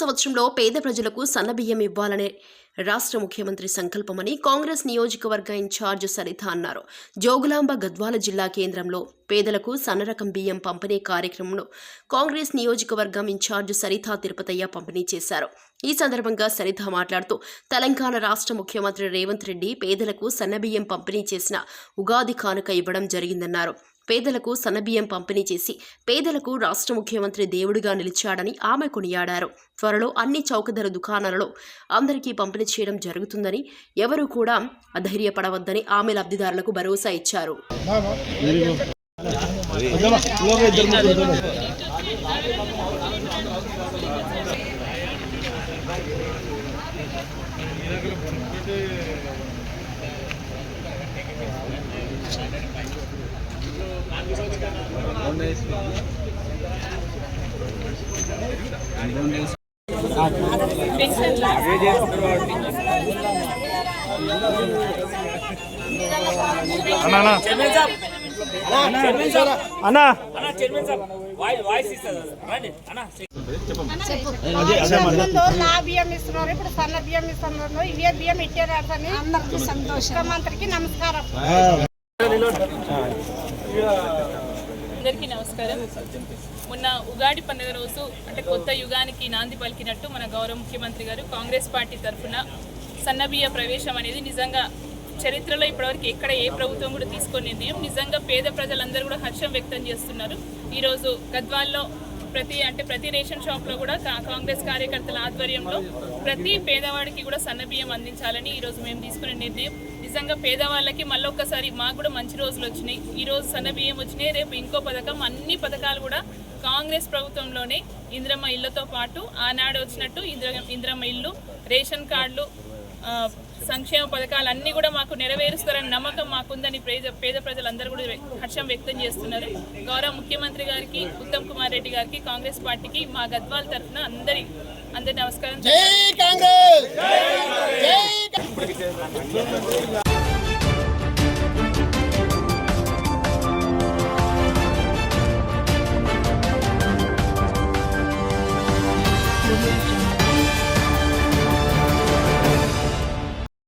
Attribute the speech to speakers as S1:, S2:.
S1: సంవత్సరంలో పేద ప్రజలకు సన్నబియ్యం ఇవ్వాలనే రాష్ట్ర ముఖ్యమంత్రి సంకల్పమని కాంగ్రెస్ నియోజకవర్గ ఇన్ఛార్జ్ సరిత అన్నారు. జోగులాంబ గద్వాల జిల్లా కేంద్రంలో పేదలకు సన్నరకం బియ్యం పంపిణీ కార్యక్రమంలో కాంగ్రెస్ నియోజకవర్గం ఇన్ఛార్జ్ సరిత తిరుపతయ్య పంపిణీ చేశారు. ఈ సందర్భంగా సరిత మాట్లాడుతూ తెలంగాణ రాష్ట్ర ముఖ్యమంత్రి రేవంత్ రెడ్డి పేదలకు సన్నబియ్యం పంపిణీ చేసిన ఉగాది కానుక ఇవ్వడం జరిగిందన్నారు. పేదలకు సన్నబియ్యం పంపిణీ చేసి పేదలకు రాష్ట్ర ముఖ్యమంత్రి దేవుడిగా నిలిచాడని ఆమె కొనియాడారు. త్వరలో అన్ని చౌకధర దుకాణాలలో అందరికీ పంపిణీ చేయడం జరుగుతుందని ఎవరూ కూడా అధైర్యపడవద్దని ఆమె లబ్ధిదారులకు భరోసా ఇచ్చారు.
S2: అన్నా అన్నా
S3: ముందు నా బియ్యం ఇస్తున్నారు ఇప్పుడు సన్న బియ్యం ఇస్తున్నారు ఇవే బియ్యం ఇచ్చారు అని అందరికి సంతోషం ముఖ్యమంత్రికి నమస్కారం
S4: అందరికీ నమస్కారం. మొన్న ఉగాది పండుగ రోజు అంటే కొత్త యుగానికి నాంది పలికినట్టు మన గౌరవ ముఖ్యమంత్రి గారు కాంగ్రెస్ పార్టీ తరఫున సన్నబియ్య ప్రవేశం అనేది నిజంగా చరిత్రలో ఇప్పటివరకు ఎక్కడ ఏ ప్రభుత్వం కూడా తీసుకొని నిర్ణయం. నిజంగా పేద ప్రజలందరూ కూడా హర్షం వ్యక్తం చేస్తున్నారు. ఈరోజు గద్వాల్లో ప్రతి అంటే ప్రతి రేషన్ షాప్లో కూడా కాంగ్రెస్ కార్యకర్తల ఆధ్వర్యంలో ప్రతి పేదవాడికి కూడా సన్నబియ్యం అందించాలని ఈరోజు మేము తీసుకునే నిర్ణయం. నిజంగా పేదవాళ్ళకి మళ్ళొక్కసారి మాకు కూడా మంచి రోజులు వచ్చినాయి. ఈ రోజు సన్నబియ్యం వచ్చినాయి రేపు ఇంకో పథకం అన్ని పథకాలు కూడా కాంగ్రెస్ ప్రభుత్వంలోనే ఇంద్రమ్మ ఇళ్ళతో పాటు ఆనాడు వచ్చినట్టు ఇంద్ర ఇంద్రమ్మ ఇల్లు రేషన్ కార్డులు సంక్షేమ పథకాలన్నీ కూడా మాకు నెరవేరుస్తారని నమ్మకం మాకుందని పేద పేద ప్రజలందరూ కూడా హర్షం వ్యక్తం చేస్తున్నారు గౌరవ ముఖ్యమంత్రి గారికి ఉత్తమ్ కుమార్ రెడ్డి గారికి కాంగ్రెస్ పార్టీకి మా గద్వాల తరఫున అందరి అందరి నమస్కారం Thank you.